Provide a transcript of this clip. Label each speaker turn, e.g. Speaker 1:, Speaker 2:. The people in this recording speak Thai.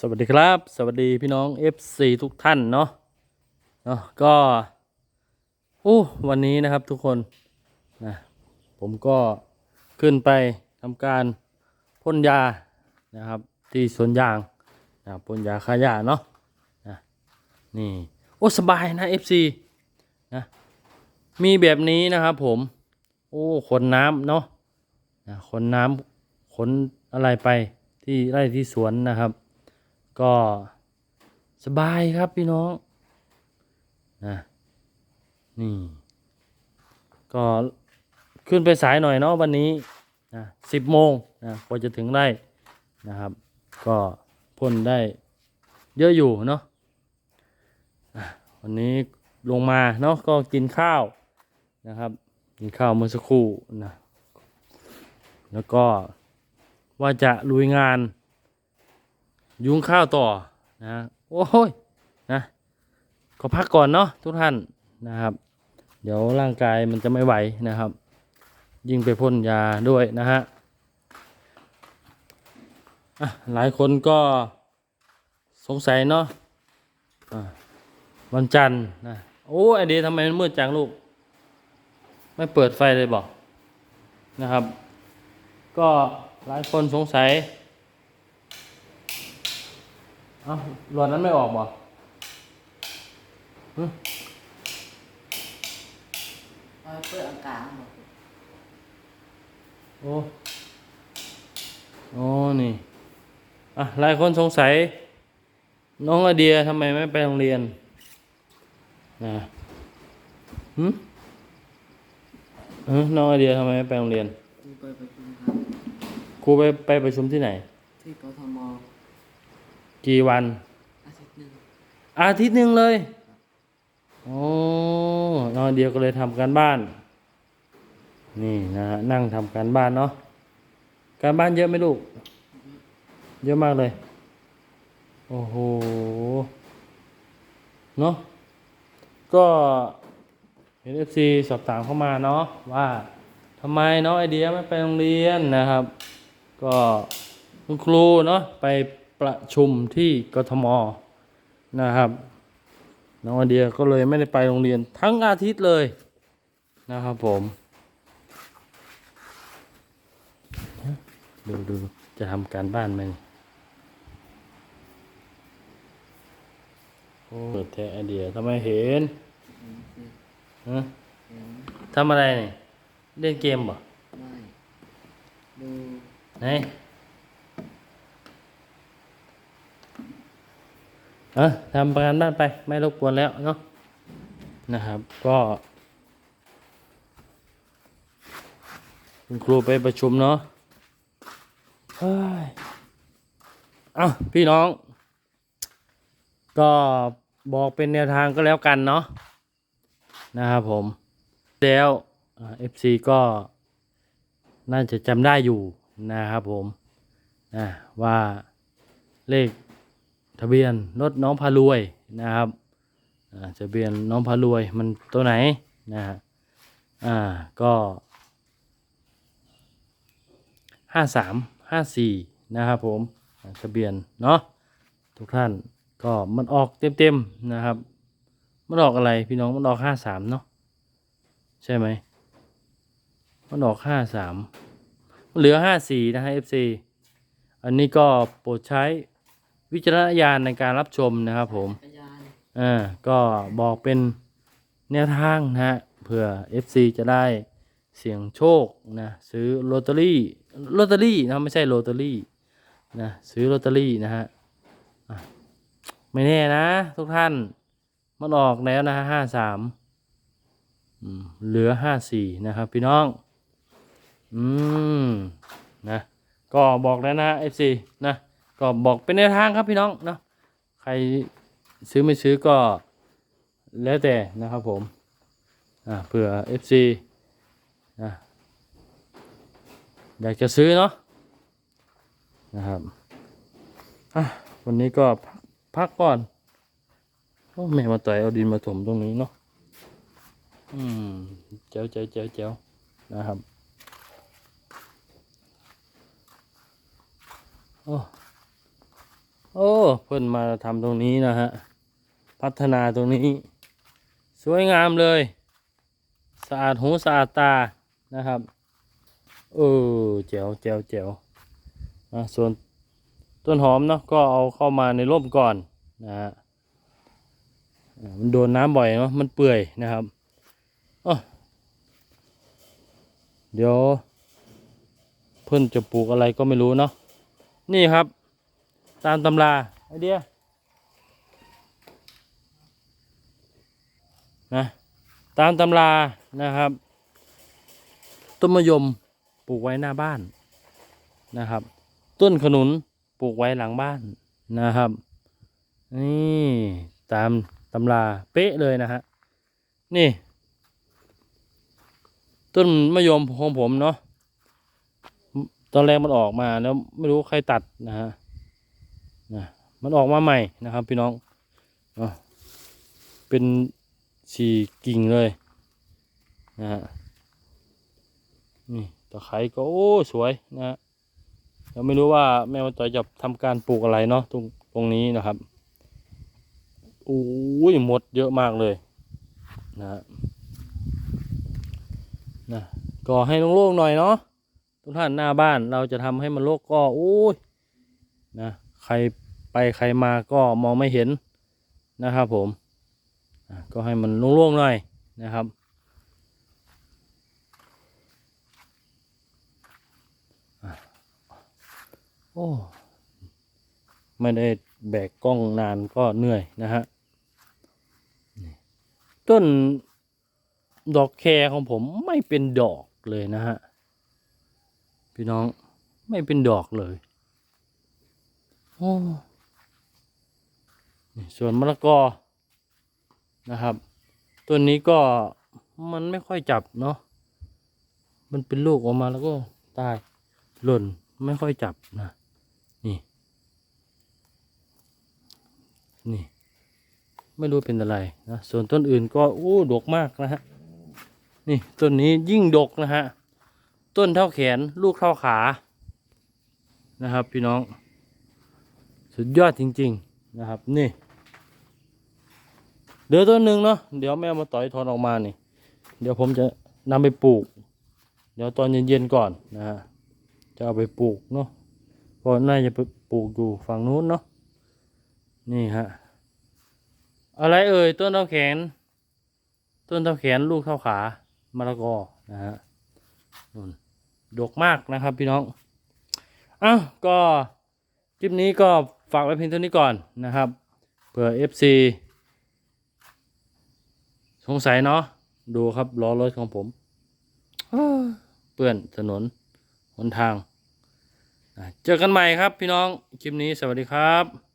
Speaker 1: สวัสดีครับ สวัสดีพี่น้อง FC ทุกท่านเนาะเนาะก็โอ้วันนี้นะครับทุกคนนะผมก็ขึ้นไปทำการพ่นยานะครับ ที่สวนยางนะพ่นยาฆ่าหญ้าเนาะนะนี่โอ้สบายนะ FC นะมีแบบนี้นะครับผมโอ้ขนน้ำเนาะนะขนน้ำขนอะไรไปที่ไร่ที่สวนนะครับ ก็สบายครับพี่น้องนะนี่ ก็ขึ้นไปสายหน่อยเนาะวันนี้นะสิบโมงนะกว่าจะถึงไร่นะครับ ก็พ่นได้เยอะอยู่เนาะอะวันนี้ลงมาเนาะก็กินข้าวนะครับ กินข้าวเมื่อสักครู่นะแล้วก็ว่าจะลุยงาน ยุงข้าวต่อนะโอ้ยนะขอพักก่อนเนาะทุกท่านนะครับ เดี๋ยวร่างกายมันจะไม่ไหวนะครับ ยิ่งไปพ่นยาด้วยนะฮะอะหลายคนก็สงสัยเนาะะวันจันทร์นะโอ้ไอเดียทำไมมันมืดจังลูก ไม่เปิดไฟเลยบอกนะครับ ก็หลายคนสงสัย เอ้าหลวดนั้นไม่ออกบ่หึ
Speaker 2: เอาเปิดอากาศหมด
Speaker 1: โอ้ โอ้ นี่ อะ หลายคนสงสัย น้องไอเดียทำไมไม่ไปโรงเรียน นะหึเออน้องไอเดียทำไมไม่ไปโรงเรียน
Speaker 2: มีเปิดประชุมครับ
Speaker 1: ครูไปไปประชุมที่ไหน
Speaker 2: ที่กทม
Speaker 1: กี่วัน
Speaker 2: อาทิตย์หนึ่ง
Speaker 1: อาทิตย์หนึ่งเลยโอ้น้องไอเดียก็เลยทำการบ้าน นี่นะฮะนั่งทำการบ้านเนาะการบ้านเยอะไหมลูก เยอะมากเลย โอ้โหเนาะก็เห็นเอฟซีสอบถามเข้ามาเนาะว่าทำไมน้องไอเดียไม่ไปโรงเรียนนะครับ ก็คุณครูเนาะไป ประชุมที่กทมนะครับน้องไอเดียก็เลยไม่ได้ไปโรงเรียนทั้งอาทิตย์เลยนะครับผม ดูดูจะทำการบ้านไหมนี่โอ้เปิดแท้ไอเดียทำไมเห็นฮะทำอะไรนี่เล่นเกมบ่
Speaker 2: ไม่ดู
Speaker 1: ไหน เออทำประการบ้านไป ไม่รบกวนแล้วเนาะนะครับ ก็ คุณครูไปประชุมเนาะเฮ้ยอ้าพี่น้อง ก็บอกเป็นแนวทางก็แล้วกันเนาะนะครับผม แล้วเอฟซีก็ น่าจะจำได้อยู่นะครับผมนะว่าเลข ทะเบียนรถน้องพารวยนะครับทะเบียนน้องพารวยมันตัวไหนนะฮะอ่าก็ห้าสามห้าสี่นะครับผมทะเบียนเนาะทุกท่านก็มันออกเต็มๆนะครับมันออกอะไรพี่น้องมันออกห้าสามเนาะใช่ไหมมันออกห้าสามเหลือห้าสี่นะฮะ FC อันนี้ก็โปรดใช้ วิจารณญาณในการรับชมนะครับผม
Speaker 2: พยาน
Speaker 1: อ่าก็บอกเป็นแนวทางนะฮะเผื่อ FC จะได้เสี่ยงโชคนะซื้อลอตเตอรี่ลอตเตอรี่นะไม่ใช่ลอตเตอรี่นะซื้อลอตเตอรี่นะฮะอะไม่แน่นะ ทุกท่านมันออกแล้วนะฮะห้าสามเหลือห้าสี่นะครับ พี่น้อง อืมนะ ก็บอกแล้วนะ FC นะ ก็บอกเป็นแนวทางครับพี่น้องเนาะใครซื้อไม่ซื้อก็แล้วแต่นะครับผมอ่าเผื่อ FC นะอยากจะซื้อเนาะนะครับอะวันนี้ก็พักพักก่อนโอ้แม่มาต่อยเอาดินมาถมตรงนี้เนาะอืมเจ๋วเจ๋วเจ๋วเจ๋วนะครับ โอ้ โอ้เพิ่อนมาทำตรงนี้นะฮะ พัฒนาตรงนี้ สวยงามเลย สะอาดหูสะอาดตานะครับเออแจ๋วแจ๋วแจ๋วอะส่วนต้นหอมเนาะก็เอาเข้ามาในร่มก่อนนะฮะมันโดนน้ำบ่อยเนาะมันเปื่อยนะครับอ้อเดี๋ยว เพิ่อนจะปลูกอะไรก็ไม่รู้เนาะนี่ครับ ตามตำราไอเดียนะตามตำรานะครับ ต้นมะยมปลูกไว้หน้าบ้านนะครับ ต้นขนุนปลูกไว้หลังบ้านนะครับ นี่ตามตำราเป๊ะเลยนะฮะนี่ ต้นมะยมของผมเนาะตอนแรกมันออกมาแล้วไม่รู้ใครตัดนะฮะ นะมันออกมาใหม่นะครับพี่น้องเนาะเป็นสี่กิ่งเลยนะฮะนี่ตะไคร้ก็โอ้สวยนะฮะเราไม่รู้ว่าแม่วันต่อยจะทำการปลูกอะไรเนาะตรงตรงนี้นะครับโอ้ยหมดเยอะมากเลยนะฮะนะก็ให้โล่งๆหน่อยเนาะทุกท่านหน้าบ้านเราจะทำให้มันโล่งก็โอ้ยนะ ใครไปใครมาก็มองไม่เห็นนะครับผมก็ให้มันโล่งๆหน่อยนะครับโอ้ไม่ได้แบกกล้องนานก็เหนื่อยนะฮะต้นดอกแครของผมไม่เป็นดอกเลยนะฮะ พี่น้องไม่เป็นดอกเลย โอ้ส่วนมะละกอนะครับต้นนี้ก็มันไม่ค่อยจับเนาะมันเป็นลูกออกมาแล้วก็ตายหล่นไม่ค่อยจับนะนี่นี่ ไม่รู้เป็นอะไรนะส่วนต้นอื่นก็โอ้ดกมากนะฮะนี่ต้นนี้ยิ่งดกนะฮะต้นเท่าแขนลูกเท่าขานะครับ พี่น้อง สุดยอดจริง ๆนะครับ นี่เดี๋ยวต้นหนึ่งเนาะเดี๋ยวแม่มาต่อยถอนออกมานี่ เดี๋ยวผมจะนำไปปลูก เดี๋ยวตอนเย็นๆก่อนนะฮะจะเอาไปปลูกเนาะก็น่าจะไปปลูกอยู่ฝั่งนู้นเนาะนี่ฮะอะไรเอ่ยต้นเท่าแขน ต้นเท่าแขนลูกเท่าขามะละกอนะฮะนู่นดกมากนะครับพี่น้องอ้าวก็คลิปนี้ก็ ฝากไว้เพียงเท่านี้ก่อนนะครับเผื่อ FC สงสัยเนาะดูครับล้อรถของผมเปื้อนถนนหนทางเจอกันใหม่ครับพี่น้อง คลิปนี้สวัสดีครับ